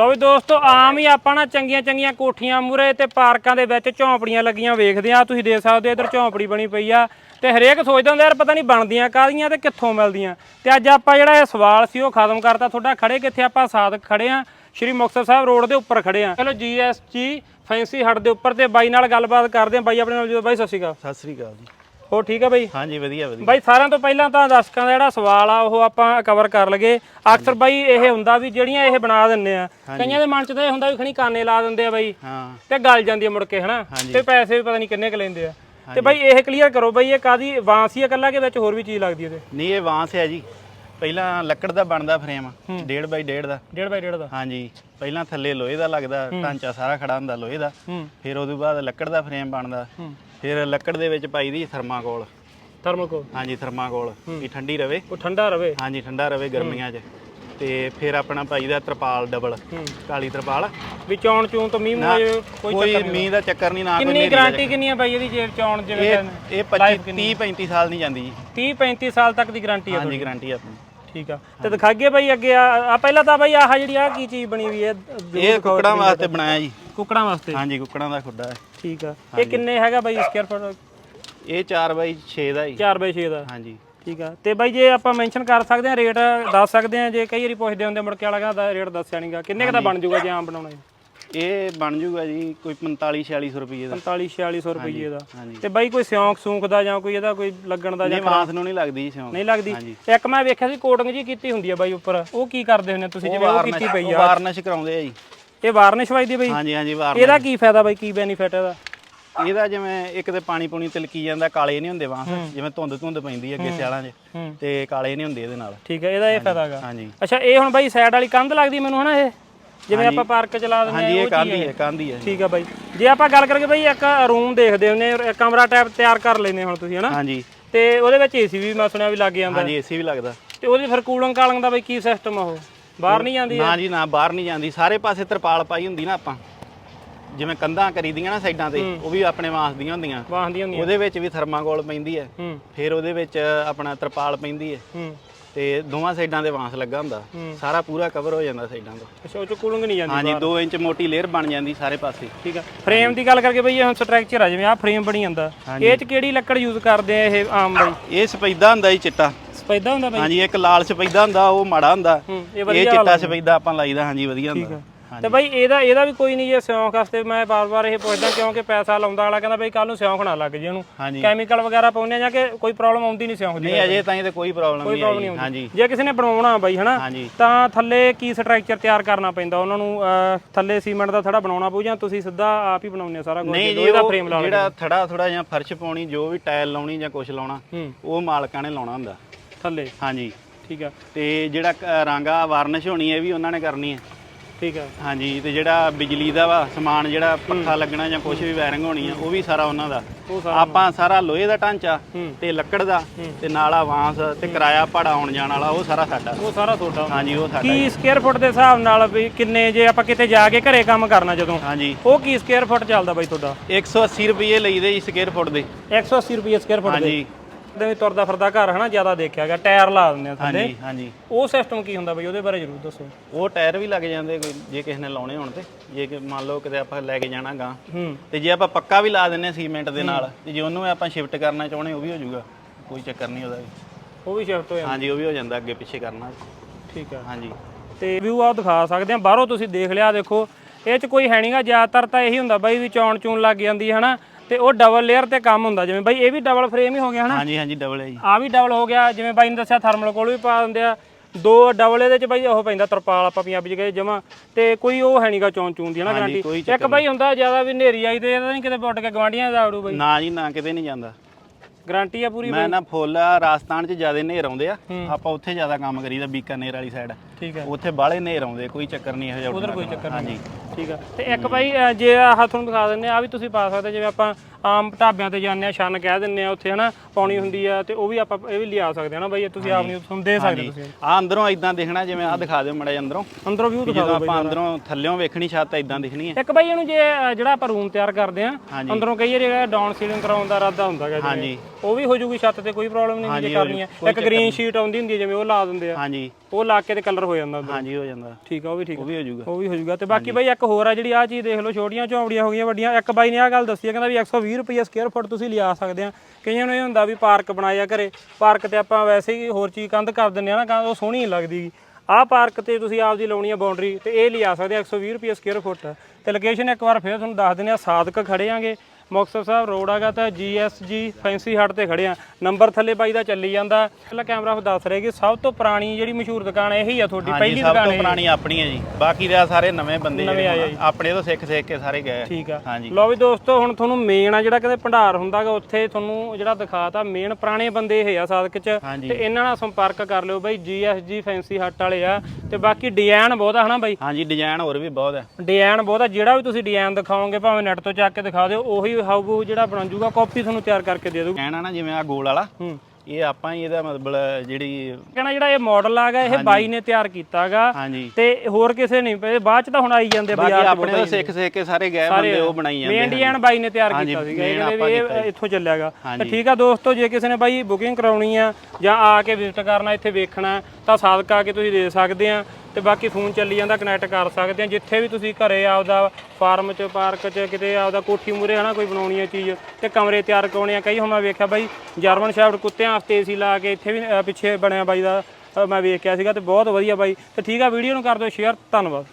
ਲਓ ਵੀ ਦੋਸਤੋ, ਆਮ ਹੀ ਆਪਾਂ ਨਾ ਚੰਗੀਆਂ ਚੰਗੀਆਂ ਕੋਠੀਆਂ ਮੂਰੇ ਤੇ ਪਾਰਕਾਂ ਦੇ ਵਿੱਚ ਝੌਂਪੜੀਆਂ ਲੱਗੀਆਂ ਵੇਖਦੇ ਆ ਤੁਸੀਂ ਦੇਖ ਸਕਦੇ ਹੋ ਇੱਧਰ ਝੌਂਪੜੀ ਬਣੀ ਪਈ ਆ ਤੇ ਹਰੇਕ ਸੋਚਦਾ ਹੁੰਦਾ ਯਾਰ ਪਤਾ ਨਹੀਂ ਬਣਦੀਆਂ ਕਾਹਦੀਆਂ ਤੇ ਕਿੱਥੋਂ ਮਿਲਦੀਆਂ। ਤੇ ਅੱਜ ਆਪਾਂ ਜਿਹੜਾ ਇਹ ਸਵਾਲ ਸੀ ਉਹ ਖਤਮ ਕਰਤਾ। ਤੁਹਾਡਾ ਖੜੇ ਕਿੱਥੇ? ਆਪਾਂ ਸਾਦਕ ਖੜੇ ਆ ਸ਼੍ਰੀ ਮੁਕਤਸਰ ਸਾਹਿਬ ਰੋਡ ਦੇ ਉੱਪਰ ਖੜੇ ਆ ਚਲੋ ਜੀਐਸਜੀ ਫੈਂਸੀ ਹੱਟ ਦੇ ਉੱਪਰ ਤੇ ਬਾਈ ਨਾਲ ਗੱਲਬਾਤ ਕਰਦੇ ਆ ਬਾਈ ਆਪਣੇ ਨਾਲ ਜੋ ਬਾਈ, ਸਤਿ ਸ਼੍ਰੀ ਅਕਾਲ। ਸਤਿ ਸ੍ਰੀ ਅਕਾਲ ਜੀ। ਹੋ ਠੀਕ ਆ ਬਾਈ? ਹਾਂਜੀ ਵਧੀਆ ਵਧੀਆ। ਬਾਈ ਸਾਰਿਆਂ ਤੋਂ ਪਹਿਲਾਂ ਤਾਂ ਦਰਸ਼ਕਾਂ ਦਾ ਜਿਹੜਾ ਸਵਾਲ ਆ ਉਹ ਆਪਾਂ ਕਵਰ ਕਰ ਲਗੇ ਅਕਸਰ ਬਾਈ ਇਹ ਹੁੰਦਾ ਵੀ ਜਿਹੜੀਆਂ ਇਹ ਬਣਾ ਦਿੰਨੇ ਆ ਕਈਆਂ ਦੇ ਮਨ ਚ ਤਾਂ ਇਹ ਹੁੰਦਾ ਵੀ ਖਣੀ ਕਾਨੇ ਲਾ ਦਿੰਦੇ ਆ ਬਾਈ। ਹਾਂ। ਤੇ ਗਲ ਜਾਂਦੀ ਆ ਮੁੜ ਕੇ ਹਨਾ? ਤੇ ਪੈਸੇ ਵੀ ਪਤਾ ਨਹੀਂ ਕਿੰਨੇ ਕ ਲੈਂਦੇ ਆ। ਤੇ ਬਾਈ ਇਹ ਕਲੀਅਰ ਕਰੋ ਬਾਈ ਇਹ ਕਾਦੀ ਵਾਂਸੀ ਆ ਇਕੱਲਾ ਕੇ ਵਿੱਚ ਹੋਰ ਵੀ ਚੀਜ਼ ਲੱਗਦੀ ਇਹਦੇ ਨਹੀਂ ਇਹ ਵਾਂਸ ਹੈ ਜੀ। ਪਹਿਲਾਂ ਲੱਕੜ ਦਾ ਬਣਦਾ ਫਰੇਮ 1.5 ਬਾਈ 1.5 ਦਾ। ਡੇਢ ਬਾਈ ਡੇਢ ਦਾ? ਹਾਂਜੀ। ਪਹਿਲਾਂ ਥੱਲੇ ਲੋਹੇ ਦਾ ਲੱਗਦਾ ਢਾਂਚਾ ਸਾਰਾ ਖੜਾ ਹੁੰਦਾ ਲੋਹੇ ਦਾ। ਹੂੰ। ਫਿਰ ਉਹਦੇ ਬਾਅਦ ਲੱਕੜ ਦਾ ਫਰੇਮ ਬਣਦਾ। ਹੂੰ। ਫਿਰ ਲੱਕੜ ਦੇ ਵਿੱਚ ਪਾਈ ਦੀ ਥਰਮਾਕੋਲ। ਥਰਮਲ ਕੋ ਹਾਂਜੀ ਥਰਮਾਕੋਲ ਵੀ ਠੰਡੀ ਰਵੇ। ਉਹ ਠੰਡਾ ਰਵੇ? ਹਾਂਜੀ ਠੰਡਾ ਰਵੇ ਗਰਮੀਆਂ 'ਚ। ਤੇ ਫਿਰ ਆਪਣਾ ਪਾਈ ਦਾ ਤਰਪਾਲ ਡਬਲ ਕਾਲੀ ਤਰਪਾਲ। ਵੀ ਚੌਣ ਚੂਣ ਤੋਂ ਮੀਂਹ ਮੂੰਹ ਕੋਈ ਕੋਈ ਮੀਂਹ ਦਾ ਚੱਕਰ ਨਹੀਂ ਨਾ ਕੋਈ ਕਿੰਨੀ ਗਾਰੰਟੀ ਕਿੰਨੀ ਆ ਬਾਈ ਇਹਦੀ ਜੇ ਚੌਣ ਜਿਵੇਂ ਇਹ ਕਹਿੰਦੇ ਇਹ 25 30 35 ਸਾਲ ਨਹੀਂ ਜਾਂਦੀ ਜੀ। 30 35 ਸਾਲ ਤੱਕ ਦੀ ਗਾਰੰਟੀ ਆ ਹਾਂਜੀ ਗਾਰੰਟੀ ਆਪਣੀ। ਠੀਕ ਆ। ਤੇ ਦਿਖਾਈਏ ਬਾਈ ਅੱਗੇ ਆ ਪਹਿਲਾਂ ਤਾਂ ਬਾਈ ਆਹ ਜਿਹੜੀ ਆ ਕੀ ਚੀਜ਼ ਬਣੀ ਵੀ ਹੈ? ਇਹ ਕੁੱਕੜਾਂ ਵਾਸਤੇ ਬਣਾਇਆ ਜੀ। ਕੁੱਕੜਾਂ ਵਾਸਤੇ? ਹਾਂਜੀ ਕੁੱਕੜਾਂ ਦਾ ਖੁੱਡਾ ਹੈ। ਠੀਕ ਆ। ਇਹ ਕਿੰਨੇ ਹੈਗਾ ਬਾਈ ਸਕੁਅਰ ਫੁੱਟ ਇਹ 4 ਬਾਈ 6 ਦਾ ਜੀ। 4 ਬਾਈ 6 ਦਾ। ਹਾਂਜੀ। ਠੀਕ ਆ। ਤੇ ਬਾਈ ਜੇ ਆਪਾਂ ਮੈਂਸ਼ਨ ਕਰ ਸਕਦੇ ਆ ਰੇਟ ਦੱਸ ਸਕਦੇ ਆ ਜੇ ਕਈ ਵਾਰੀ ਪੁੱਛਦੇ ਹੁੰਦੇ ਮੁੜ ਕੇ ਵਾਲਾ ਕਹਿੰਦਾ ਰੇਟ ਦੱਸਿਆ ਨਹੀਂਗਾ ਕਿੰਨੇ ਕੁ ਦਾ ਬਣ ਜਾਊਗਾ ਜੇ ਆਮ ਬਣਾਉਣਾ ਹੈ ਇਹ ਬਣ ਜੂਗਾ ਜੀ ਕੋਈ 45 4600 ਰੁਪਏ ਦਾ। 45 4600 ਰੁਪਏ ਦਾ। ਤੇ ਬਾਈ ਕੋਈ ਸਿਉਂਕ ਸੂੰਖ ਦਾ ਜਾਂ ਕੋਈ ਇਹਦਾ ਕੋਈ ਲੱਗਣ ਦਾ ਜਾਂ ਨਹੀਂ ਮਾਸ ਨੂੰ ਨਹੀਂ ਲੱਗਦੀ ਜੀ ਸਿਉਂ ਨਹੀਂ ਲੱਗਦੀ। ਇੱਕ ਮੈਂ ਵੇਖਿਆ ਸੀ ਕੋਟਿੰਗ ਜੀ ਕੀਤੀ ਹੁੰਦੀ ਆ ਬਾਈ ਉੱਪਰ। ਉਹ ਕੀ ਕਰਦੇ ਹੁੰਦੇ ਤੁਸੀਂ? ਜਿਵੇਂ ਉਹ ਕੀਤੀ ਪਈ ਆ। ਵਾਰਨਿਸ਼ ਕਰਾਉਂਦੇ ਆ ਜੀ। ਇਹ ਵਾਰਨਿਸ਼ ਵਾਈ ਦੀ ਬਾਈ? ਹਾਂਜੀ ਹਾਂਜੀ ਵਾਰਨਿਸ਼। ਇਹਦਾ ਕੀ ਫਾਇਦਾ ਬਾਈ? ਕੀ ਬੈਨੀਫਿਟ ਇਹਦਾ? ਇਹਦਾ ਜਿਵੇਂ ਇੱਕ ਤੇ ਪਾਣੀ ਪੂਣੀ ਤਿਲਕੀ ਜਾਂਦਾ ਕਾਲੇ ਨਹੀਂ ਹੁੰਦੇ ਬਾਂਸ ਜਿਵੇਂ ਧੁੰਦ ਧੁੰਦ ਪੈਂਦੀ ਅੱਗੇ ਸਿਆਲਾਂ 'ਚ ਹੂੰ। ਤੇ ਕਾਲੇ ਨਹੀਂ ਹੁੰਦੇ ਇਹਦੇ ਨਾਲ। ਠੀਕ ਹੈ ਇਹਦਾ ਇਹ ਫਾਇਦਾ ਹੈਗਾ। ਹਾਂਜੀ। ਅੱਛਾ ਇਹ ਹੁਣ ਬਾਈ ਸਾਈਡ ਵਾਲੀ ਕੰਧ ਲੱਗਦੀ ਮੈਨੂੰ ਹਨਾ ਇਹ? ਜਿਵੇਂ ਆਪਾਂ ਪਾਰਕ ਚ ਲਾ ਦਿੰਦੇ ਹਾਂਜੀ ਆ ਇਹ ਕਾਂਦੀ ਹੈ ਕਾਂਦੀ ਹੈ ਠੀਕ ਆ ਬਾਈ। ਜੇ ਆਪਾਂ ਗੱਲ ਕਰੀਏ ਬਾਈ ਇੱਕ ਰੂਮ ਦੇਖਦੇ ਹੁੰਨੇ ਕਮਰਾ ਟਾਈਪ ਤਿਆਰ ਕਰ ਲੈਨੇ ਹੁਣ ਤੁਸੀਂ ਹਨਾ। ਹਾਂਜੀ। ਤੇ ਉਹਦੇ ਵਿੱਚ ਏਸੀ ਵੀ ਮੈਂ ਸੁਣਿਆ ਵੀ ਲੱਗ ਜਾਂਦਾ। ਹਾਂਜੀ ਏਸੀ ਵੀ ਲੱਗਦਾ। ਤੇ ਉਹਦੀ ਫਿਰ ਕੂਲਿੰਗ ਕਾਲਿੰਗ ਦਾ ਬਾਈ ਕੀ ਸਿਸਟਮ ਆ ਉਹ? ਬਾਹਰ ਨਹੀਂ ਜਾਂਦੀ ਨਾ ਜੀ ਨਾ ਬਾਹਰ ਨਹੀਂ ਜਾਂਦੀ। ਸਾਰੇ ਪਾਸੇ ਤਰਪਾਲ ਪਾਈ ਹੁੰਦੀ ਨਾ ਆਪਾਂ। ਜਿਵੇਂ ਕੰਧਾਂ ਕਰੀਦੀਆਂ ਨਾ ਸਾਈਡਾਂ ਤੇ ਉਹ ਵੀ ਆਪਣੇ ਵਾਂਸ ਦੀਆਂ ਹੁੰਦੀਆਂ। ਵਾਹਦੀਆਂ ਹੁੰਦੀਆਂ। ਉਹਦੇ ਵਿੱਚ ਵੀ ਥਰਮਾਕੋਲ ਪੈਂਦੀ ਹੈ। ਫਿਰ ਉਹਦੇ ਵਿੱਚ ਆਪਣਾ ਤਰਪਾਲ ਪੈਂਦੀ ਹੈ। ਤੇ ਦੋਵਾਂ ਸਾਈਡਾਂ ਦੇ ਵਾਂਸ ਲੱਗਾ ਹੁੰਦਾ। ਸਾਰਾ ਪੂਰਾ ਕਵਰ ਹੋ ਜਾਂਦਾ ਸਾਈਡਾਂ ਤੋਂ। ਅੱਛਾ ਉਹ ਚ ਕੂਲਿੰਗ ਨਹੀਂ ਜਾਂਦੀ ਹਾਂਜੀ 2 ਇੰਚ ਮੋਟੀ ਲੇਅਰ ਬਣ ਜਾਂਦੀ ਸਾਰੇ ਪਾਸੇ। ਠੀਕ ਆ। ਫਰੇਮ ਦੀ ਗੱਲ ਕਰਕੇ ਬਈ ਇਹ ਹੁਣ ਸਟਰਕਚਰ ਆ ਜਿਵੇਂ। ਆ ਫਰੇਮ ਬਣੀ ਜਾਂਦਾ। ਇਹ ਚ ਕਿਹੜੀ ਲੱਕੜ ਯੂਜ਼ ਕਰਦੇ ਆ ਇਹ ਆਮ ਬਾਈ? ਇਹ ਸਪੈਦਾ ਹੁੰਦਾ ਜੀ ਚਿੱਟਾ। ਸਪੈਦਾ ਹੁੰਦਾ ਬਾਈ? ਹਾਂਜੀ ਇੱਕ ਲਾਲ ਸਪੈਦਾ ਹੁੰਦਾ ਉਹ ਮਾੜਾ ਹੁੰਦਾ। ਹੂੰ ਇਹ ਚਿੱਟਾ ਸਪੈਦਾ ਆਪਾਂ ਲਾਈਦਾ ਹਾਂਜੀ ਵਧੀਆ ਠੀਕ ਹੁੰਦਾ। ਆ ਤੇ ਬਾਈ ਇਹਦਾ ਇਹਦਾ ਵੀ ਕੋਈ ਨਹੀਂ ਜੇ ਸਿਉਂਕ ਵਾਸਤੇ ਮੈਂ ਬਾਰ-ਬਾਰ ਇਹ ਪੁੱਛਦਾ ਕਿਉਂਕਿ ਪੈਸਾ ਲਾਉਂਦਾ ਵਾਲਾ ਕਹਿੰਦਾ ਬਈ ਕੱਲ ਨੂੰ ਸਿਉਂਕ ਨਾ ਲੱਗ ਜੇ ਉਹਨੂੰ। ਹਾਂਜੀ। ਕੈਮੀਕਲ ਵਗੈਰਾ ਪਾਉਂਦੇ ਆ ਜਾਂ ਕਿ ਕੋਈ ਪ੍ਰੋਬਲਮ ਆਉਂਦੀ ਨਹੀਂ ਸਿਉਂਕ ਦੀ ਨਹੀਂ ਅਜੇ ਤਾਈਂ ਤੇ ਕੋਈ ਪ੍ਰੋਬਲਮ ਨਹੀਂ ਆਈ। ਹਾਂਜੀ। ਜੇ ਕਿਸੇ ਨੇ ਬਣਾਉਣਾ ਬਾਈ ਹਨਾ ਹਾਂਜੀ। ਤਾਂ ਥੱਲੇ ਕੀ ਸਟਰਕਚਰ ਤਿਆਰ ਕਰਨਾ ਪੈਂਦਾ? ਉਹਨਾਂ ਨੂੰ ਅਹ, ਥੱਲੇ ਸੀਮੈਂਟ ਦਾ ਥੜਾ ਬਣਾਉਣਾ ਪਊ ਜਾਂ ਤੁਸੀਂ ਸਿੱਧਾ ਆਪ ਹੀ ਬਣਾਉਂਦੇ ਹੋ ਸਾਰਾ ਕੁਝ ਨਹੀਂ ਜੀ ਲੋਹੇ ਦਾ ਉਹ ਫਰੇਮ ਲਾ ਜਿਹੜਾ ਥੜਾ ਥੋੜਾ ਜਾਂ ਫਰਸ਼ ਪਾਉਣੀ ਜੋ ਵੀ ਟਾਇਲ ਲਾਉਣੀ ਜਾਂ ਕੁਝ ਲਾਉਣਾ ਹੂੰ। ਉਹ ਮਾਲਕਾਂ ਨੇ ਲਾਉਣਾ ਹੁੰਦਾ। ਥੱਲੇ? ਹਾਂਜੀ। ਠੀਕ ਆ। ਤੇ ਜਿਹੜਾ ਕ- ਰੰਗ ਆ ਵਾਰਨਿਸ਼ ਹੋਣੀ ਹੈ ਵੀ ਉਹਨਾਂ ਨੇ ਕਰਨੀ ਹੈ ਠੀਕ ਆ। ਹਾਂਜੀ ਤੇ ਜਿਹੜਾ ਬਿਜਲੀ ਦਾ ਵਾ ਸਮਾਨ ਜਿਹੜਾ ਪੱਖਾ ਲੱਗਣਾ ਜਾਂ ਕੁਝ ਵੀ ਵਾਇਰਿੰਗ ਹੋਣੀ ਆ ਉਹ ਵੀ ਸਾਰਾ ਉਹਨਾਂ ਦਾ। ਉਹ ਸਾਰਾ ਆਪਾਂ ਸਾਰਾ ਲੋਹੇ ਦਾ ਢਾਂਚਾ ਹੂੰ। ਤੇ ਲੱਕੜ ਦਾ ਤੇ ਨਾਲਾ ਵਾਂਸ ਤੇ ਕਿਰਾਇਆ ਭਾੜਾ ਆਉਣ ਜਾਣ ਵਾਲਾ ਉਹ ਸਾਰਾ ਸਾਡਾ। ਉਹ ਸਾਰਾ ਤੁਹਾਡਾ। ਹਾਂਜੀ ਉਹ ਸਾਡਾ ਕੀ ਸਕੁਅਰ ਫੁੱਟ ਦੇ ਹਿਸਾਬ ਨਾਲ ਵੀ ਕਿੰਨੇ ਜੇ ਆਪਾਂ ਕਿਤੇ ਜਾ ਕੇ ਘਰੇ ਕੰਮ ਕਰਨਾ ਜਦੋਂ? ਹਾਂਜੀ। ਉਹ ਕੀ ਸਕੁਅਰ ਫੁੱਟ ਚੱਲਦਾ ਬਾਈ ਤੁਹਾਡਾ? 180 ਰੁਪਏ ਲਈਦੇ ਜੀ ਸਕੁਅਰ ਫੁੱਟ ਦੇ। 180 ਰੁਪਏ ਸਕੁਅਰ ਫੁੱਟ ਦੇ? ਹਾਂਜੀ। ਦੇ ਤੁਰਦਾ ਫਿਰਦਾ ਘਰ ਹਨਾ ਜ਼ਿਆਦਾ ਦੇਖਿਆ ਗਿਆ। ਟਾਇਰ ਲਾ ਦਿੰਦੇ ਆ ਥੱਲੇ ਹਾਂਜੀ ਹਾਂਜੀ। ਉਹ ਸਿਸਟਮ ਕੀ ਹੁੰਦਾ ਬਾਈ ਉਹਦੇ ਬਾਰੇ ਜ਼ਰੂਰ ਦੱਸੋ। ਉਹ ਟਾਇਰ ਵੀ ਲੱਗ ਜਾਂਦੇ ਕੋਈ ਜੇ ਕਿਸੇ ਨੇ ਲਾਉਣੇ ਹੋਣ ਤੇ। ਜੇ ਕਿ ਮੰਨ ਲਓ ਕਿਤੇ ਆਪਾਂ ਲੈ ਕੇ ਜਾਣਾ ਗਾ। ਹੂੰ। ਤੇ ਜੇ ਆਪਾਂ ਪੱਕਾ ਵੀ ਲਾ ਦਿੰਨੇ ਆ ਸੀਮੈਂਟ ਦੇ ਨਾਲ ਤੇ ਜੇ ਉਹਨੂੰ ਆਪਾਂ ਸ਼ਿਫਟ ਕਰਨਾ ਚਾਹੁੰਦੇ ਉਹ ਵੀ ਹੋ ਜਾਊਗਾ। ਕੋਈ ਚੱਕਰ ਨਹੀਂ ਉਹਦਾ ਵੀ। ਉਹ ਵੀ ਸ਼ਿਫਟ ਹੋ ਜਾਂਦਾ। ਹਾਂਜੀ ਉਹ ਵੀ ਹੋ ਜਾਂਦਾ ਅੱਗੇ ਪਿੱਛੇ ਕਰਨਾ। ਠੀਕ ਆ। ਹਾਂਜੀ। ਤੇ ਵਿਊ ਆ ਦਿਖਾ ਸਕਦੇ ਆ। ਬਾਹਰੋਂ ਤੁਸੀਂ ਦੇਖ ਲਿਆ ਦੇਖੋ। ਇਹ ਚ ਕੋਈ ਹੈ ਨਹੀਂਗਾ ਜ਼ਿਆਦਾਤਰ ਤਾਂ ਇਹੀ ਹੁੰਦਾ ਬਾਈ ਵੀ ਚੌਣ ਚੂਣ ਲੱਗ ਜਾਂਦੀ ਹੈ ਹਨਾ। ਤੇ ਉਹ ਡਬਲ ਲੇਅਰ ਤੇ ਕੰਮ ਹੁੰਦਾ ਜਿਵੇਂ ਬਾਈ ਇਹ ਵੀ ਡਬਲ ਫਰੇਮ ਹੀ ਹੋ ਗਿਆ ਹਨਾ? ਹਾਂਜੀ ਹਾਂਜੀ ਡਬਲ ਹੈ ਜੀ। ਆ ਵੀ ਡਬਲ ਹੋ ਗਿਆ ਜਿਵੇਂ ਬਾਈ ਨੇ ਦੱਸਿਆ ਥਰਮਲ ਕੋਲ ਵੀ ਪਾ ਦਿੰਦੇ ਆ। ਦੋ ਡਬਲ ਇਹਦੇ ਚ ਬਾਈ ਉਹ ਪੈਂਦਾ ਤਰਪਾਲ ਆਪਾਂ ਪੰਜਾਬੀ ਚ ਕਹੇ ਜਮਾ। ਤੇ ਕੋਈ ਉਹ ਹੈ ਨਹੀਂਗਾ ਚੌਣ ਚੂਣ ਦੀ ਹਨਾ ਹਾਂਜੀ, ਕੋਈ ਗਾਰੰਟੀ ਇੱਕ ਬਾਈ ਹੁੰਦਾ ਜ਼ਿਆਦਾ ਵੀ ਨੇਰੀ ਆਈ ਤੇ ਇਹਦਾ ਨਹੀਂ ਕਿਤੇ ਪੁੱਟ ਕੇ ਗਵਾਂਡੀਆਂ ਦਾ ਆੜੂ ਬਾਈ। ਨਾ ਜੀ ਨਾ ਕਿਤੇ ਨਹੀਂ ਜਾਂਦਾ। ਗਾਰੰਟੀ ਆ ਪੂਰੀ ਮੈਂ ਨਾ ਫੁੱਲ ਆ ਰਾਜਸਥਾਨ 'ਚ ਜ਼ਿਆਦਾ ਹਨੇਰ ਆਉਂਦੇ ਆ। ਆਪਾਂ ਉੱਥੇ ਜ਼ਿਆਦਾ ਕੰਮ ਕਰੀਦਾ ਬੀਕਾਨੇਰ ਵਾਲੀ ਸਾਈਡ ਠੀਕ ਹੈ। ਉੱਥੇ ਬਾਹਲੇ ਹਨੇਰ ਆਉਂਦੇ ਕੋਈ ਚੱਕਰ ਨਹੀਂ ਇਹੋ ਜਿਹਾ ਉਧਰ ਕੋਈ ਚੱਕਰ ਹਾਂਜੀ। ਠੀਕ ਆ। ਤੇ ਇੱਕ ਬਾਈ ਅ, ਜੇ ਆਹ ਤੁਹਾਨੂੰ ਦਿਖਾ ਦਿੰਨੇ ਆ ਵੀ ਤੁਸੀਂ ਪਾ ਸਕਦੇ ਜਿਵੇਂ ਆਪਾਂ ਆਮ ਢਾਬਿਆਂ ਤੇ ਜਾਂਦੇ ਆ ਛੰਨ ਕਹਿ ਦਿੰਨੇ ਆ ਉੱਥੇ ਹਨਾ ਪਾਉਣੀ ਹੁੰਦੀ ਆ ਤੇ ਉਹ ਵੀ ਆਪਾਂ ਇਹ ਵੀ ਲਿਆ ਸਕਦੇ ਆ ਨਾ ਬਾਈ ਇਹ ਤੁਸੀਂ ਆਪ ਨੂੰ ਤੁਹਾਨੂੰ ਦੇ ਸਕਦੇ ਤੁਸੀਂ। ਆ ਅੰਦਰੋਂ ਇਦਾਂ ਦਿਖਣਾ ਜਿਵੇਂ ਆ ਦਿਖਾ ਦਿਓ ਮੜਾ ਅੰਦਰੋਂ। ਅੰਦਰੋਂ ਵਿਊ ਦਿਖਾ ਜਦੋਂ ਆਪਾਂ ਅੰਦਰੋਂ ਥੱਲਿਓਂ ਵੇਖਣੀ ਛੱਤ ਇਦਾਂ ਦਿਖਣੀ ਹੈ। ਇੱਕ ਬਾਈ ਇਹਨੂੰ ਜੇ ਅ, ਜਿਹੜਾ ਆਪਾਂ ਰੂਮ ਤਿਆਰ ਕਰਦੇ ਆ ਹਾਂਜੀ। ਅੰਦਰੋਂ ਕਈ ਵਾਰੀ ਡਾਊਨ ਸੀਲਿੰਗ ਕਰਾਉਣ ਦਾ ਇਰਾਦਾ ਹੁੰਦਾ ਹੈਗਾ ਜਿਵੇਂ। ਹਾਂਜੀ। ਉਹ ਵੀ ਹੋ ਜੂਗੀ ਛੱਤ ਤੇ ਕੋਈ ਪ੍ਰੋਬਲਮ ਨਹੀਂ ਜੇ ਕਰਨੀ ਹੈ। ਇੱਕ ਗ੍ਰੀਨ ਸ਼ੀਟ ਆਉਂਦੀ ਹੁੰਦੀ ਹੈ ਜਿਵੇਂ ਉਹ ਲਾ ਦਿੰਦੇ ਆ। ਹਾਂਜੀ। ਉਹ ਲਾ ਕੇ ਤੇ ਕਲਰ ਹੋ ਜਾਂਦਾ ਹਾਂਜੀ ਹੋ ਜਾਂਦਾ। ਠੀਕ ਆ ਉਹ ਵੀ ਠੀਕ ਆ। ਉਹ ਵੀ ਹੋ ਉਹ ਵੀ ਹੋ ਜਾਊਗਾ ਤੇ ਬਾਕੀ ਬਾਈ ਇੱਕ ਹੋਰ ਆ ਜਿਹੜੀ ਆ ਚੀਜ਼ ਦੇਖ ਲਓ ਛੋਟੀਆਂ ਝੌਂਪੜੀਆਂ ਹੋ ਗਈਆਂ ਵੱਡੀਆਂ। ਇੱਕ ਬਾਈ ਨੇ ਆ ਗੱਲ ਦੱਸੀ ਆ ਕਹਿੰਦਾ ਵੀ 120 ਰੁਪਏ ਸਕੁਅਰ ਫੁੱਟ ਤੁਸੀਂ ਲਿਆ ਸਕਦੇ ਆ। ਕਈਆਂ ਨੂੰ ਇਹ ਹੁੰਦਾ ਵੀ ਪਾਰਕ ਬਣਾਇਆ ਘਰੇ। ਪਾਰਕ ਤੇ ਆਪਾਂ ਵੈਸੇ ਹੀ ਹੋਰ ਚੀਜ਼ ਕੰਧ ਕਰ ਦਿੰਦੇ ਆ ਨਾ ਕੰਧ ਉਹ ਸੋਹਣੀ ਨਹੀਂ ਲੱਗਦੀ। ਆਹ ਪਾਰਕ ਤੇ ਤੁਸੀਂ ਆਪਦੀ ਲਾਉਣੀ ਆ ਬਾਉਂਡਰੀ ਤੇ ਇਹ ਲਿਆ ਸਕਦੇ ਆ 120 ਰੁਪਏ ਸਕੁਅਰ ਫੁੱਟ ਤੇ ਲੋਕੇਸ਼ਨ ਇੱਕ ਵਾਰ ਫੇਰ ਤੁਹਾਨੂੰ ਦੱਸ ਦਿੰਦੇ ਆ ਸਾਦਕ ਖੜੇ ਆਂਗੇ। ਮੁਕਤਸਰ ਸਾਹਿਬ ਰੋਡ ਆਗਾ ਤਾਂ GSG ਫੈਂਸੀ ਹੱਟ ਤੇ ਖੜੇ ਆ। ਨੰਬਰ ਥੱਲੇ ਬਾਈ ਦਾ ਚੱਲੀ ਜਾਂਦਾ। ਪਹਿਲਾਂ ਕੈਮਰਾ ਉਹ ਦੱਸ ਰਿਹਾ ਕਿ ਸਭ ਤੋਂ ਪੁਰਾਣੀ ਜਿਹੜੀ ਮਸ਼ਹੂਰ ਦੁਕਾਨ ਇਹੀ ਆ ਤੁਹਾਡੀ ਪਹਿਲੀ ਸਭ ਦੁਕਾਨ ਤੋਂ ਇਹ। ਪੁਰਾਣੀ ਆਪਣੀ ਹੈ ਜੀ। ਬਾਕੀ ਦੇ ਸਾਰੇ ਨਵੇਂ ਬੰਦੇ ਜਿਹੜੇ ਆਪਣੇ ਤੋਂ ਸਿੱਖ ਸਿੱਖ ਕੇ ਸਾਰੇ ਗਏ ਠੀਕ ਆ। ਹਾਂਜੀ। ਲਓ ਵੀ ਦੋਸਤੋ ਹੁਣ ਤੁਹਾਨੂੰ ਮੇਨ ਆ ਜਿਹੜਾ ਕਹਿੰਦੇ ਭੰਡਾਰ ਹੁੰਦਾਗਾ ਉੱਥੇ ਤੁਹਾਨੂੰ ਜਿਹੜਾ ਦਿਖਾਤਾ ਮੇਨ ਪੁਰਾਣੇ ਬੰਦੇ ਇਹ ਆ ਸਾਦਕ ਚ। ਤੇ ਇਹਨਾਂ ਨਾਲ ਸੰਪਰਕ ਕਰ ਲਿਓ ਬਾਈ GSG ਫੈਂਸੀ ਹੱਟ ਵਾਲੇ ਆ। ਤੇ ਬਾਕੀ ਡਿਜ਼ਾਈਨ ਬਹੁਤ ਆ ਹਨਾ ਬਾਈ? ਹਾਂਜੀ ਡਿਜ਼ਾਈਨ ਹੋਰ ਵੀ ਬਹੁਤ ਹੈ ਡਿਜ਼ਾਈਨ ਬਹੁਤ ਆ। ਜਿਹੜਾ ਵੀ ਤੁਸੀਂ ਡਿਜ਼ਾਈਨ ਦਿਖਾਓਗੇ ਭਾਵੇਂ ਨੈਟ ਤੋਂ ਚੱਕ ਕੇ ਦਿਖਾ ਦਿਓ ਉਹੀ ਹਾਊ ਜਿਹੜਾ ਬਣ ਜਾਊਗਾ ਕਾਪੀ ਤੁਹਾਨੂੰ ਤਿਆਰ ਕਰਕੇ ਦੇ ਦੂਗਾ ਡਿਜ਼ਾਈਨ ਆ ਨਾ ਜਿਵੇਂ ਆ ਗੋਲ ਵਾਲਾ। ਹੂੰ। ਇਹ ਆਪਾਂ ਹੀ ਇਹਦਾ ਮਤਲਬ ਜਿਹੜੀ ਕਹਿੰਦਾ ਜਿਹੜਾ ਇਹ ਮਾਡਲ ਆਗਾ ਇਹ ਬਾਈ ਨੇ ਤਿਆਰ ਕੀਤਾਗਾ। ਹਾਂਜੀ। ਤੇ ਹੋਰ ਕਿਸੇ ਨਹੀਂ ਪਏ ਬਾਅਦ ਚ ਤਾਂ ਹੁਣ ਆਈ ਜਾਂਦੇ ਬਾਜ਼ਾਰ ਚ ਆਪਣੇ ਤੋਂ ਸਿੱਖ ਸਿੱਖ ਕੇ ਸਾਰੇ ਗਏ ਬੰਦੇ ਉਹ ਬਣਾਈ ਜਾਂਦੇ ਮੇਨ ਡਿਜ਼ਾਈਨ ਬਾਈ ਨੇ ਤਿਆਰ ਕੀਤਾ ਸੀਗਾ main ਇਹ ਇੱਥੋਂ ਚੱਲਿਆਗਾ। ਤੇ। ਠੀਕ ਆ ਦੋਸਤੋ ਜੇ ਕਿਸੇ ਨੇ ਬਾਈ ਬੁਕਿੰਗ ਕਰਾਉਣੀ ਆ ਜਾਂ ਆ ਕੇ ਵਿਜ਼ਿਟ ਕਰਨਾ ਇੱਥੇ ਵੇਖਣਾ ਤਾਂ ਸਾਦਕਾ ਆ ਕੇ ਤੁਸੀਂ ਦੇ ਸਕਦੇ ਆ। ਤੇ ਬਾਕੀ ਫੋਨ ਚੱਲੀ ਜਾਂਦਾ ਕਨੈਕਟ ਕਰ ਸਕਦੇ ਆ। ਜਿੱਥੇ ਵੀ ਤੁਸੀਂ ਘਰੇ ਆਪਦਾ ਫਾਰਮ 'ਚ ਪਾਰਕ 'ਚ ਕਿਤੇ ਆਪਦਾ ਕੋਠੀ ਮੂਰੇ ਹਨਾ ਕੋਈ ਬਣਾਉਣੀ ਹੈ ਚੀਜ਼ ਤੇ ਕਮਰੇ ਤਿਆਰ ਕਰਾਉਣੇ ਆ। ਕਈ ਹੁਣ ਮੈਂ ਵੇਖਿਆ ਬਾਈ ਜਰਮਨ ਸ਼ੈਫਰਡ ਕੁੱਤਿਆਂ ਵਾਸਤੇ ਏਸੀ ਲਾ ਕੇ ਇੱਥੇ ਵੀ ਅ, ਪਿੱਛੇ ਬਣਿਆ ਬਾਈ ਦਾ ਅ, ਮੈਂ ਵੇਖਿਆ ਸੀਗਾ ਤੇ ਬਹੁਤ ਵਧੀਆ ਬਾਈ। ਤੇ ਠੀਕ ਆ ਵੀਡੀਓ ਨੂੰ ਕਰ ਦਿਓ ਸ਼ੇਅਰ ਧੰਨਵਾਦ।